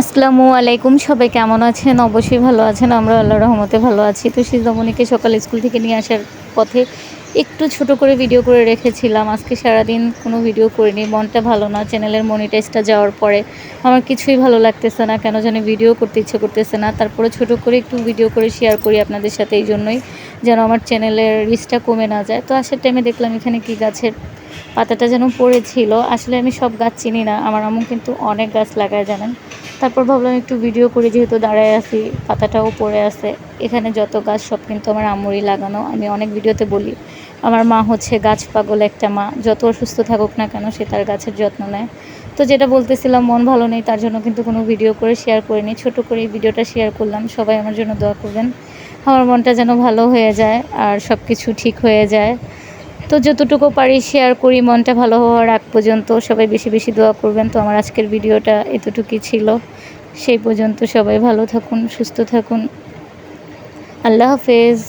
আসসালামু আলাইকুম, সবাই কেমন আছেন? অবশ্যই ভালো আছেন, আমরা আল্লাহ রহমতে ভালো আছি। তো সিজামণিকে সকাল স্কুল থেকে নিয়ে আসার পথে একটু ছোট করে ভিডিও করে রেখেছিলাম। আজকে সারাদিন কোনো ভিডিও করিনি, মনটা ভালো না চ্যানেলের মনিটাইজটা যাওয়ার পরে আমার কিছুই ভালো লাগতেছে না, কেন জানি ভিডিও করতে ইচ্ছে করতেছে না। তারপরে ছোট করে একটু ভিডিও করে শেয়ার করি আপনাদের সাথে, এই জন্যই যেন আমার চ্যানেলের রিচটা কমে না যায়। তো আসার টাইমে দেখলাম এখানে কি গাছের পাতাটা যেন পড়েছিল। আসলে আমি সব গাছ চিনি না, আমার আম্মু কিন্তু অনেক গাছ লাগায় জানেন। তারপর ভাবলাম একটু ভিডিও করে, যেহেতু দাঁড়ায় আছি, পাতাটাও পড়ে আছে। এখানে যত গাছ, সব কিন্তু আমার আম্মুরই লাগানো। আমি অনেক ভিডিওতে বলি, আমার মা হচ্ছে গাছ পাগল একটা মা। যত অসুস্থ থাকুক না কেন, সে তার গাছের যত্ন নেয়। তো যেটা বলতেছিলাম, মন ভালো নেই, তার জন্য কিন্তু কোনো ভিডিও করে শেয়ার করিনি। ছোট করে এই ভিডিওটা শেয়ার করলাম। সবাই আমার জন্য দোয়া করবেন। আমার মনটা যেন ভালো হয়ে যায় আর সব কিছু ঠিক হয়ে যায়। তো যতটুকু পারি শেয়ার করি, মনটা ভালো হওয়ার আগ পর্যন্ত সবাই বেশি বেশি দোয়া করবেন। তো আমার আজকের ভিডিওটা এতটুকুই ছিল। সেই পর্যন্ত সবাই ভালো থাকুন, সুস্থ থাকুন। আল্লাহ হাফেজ।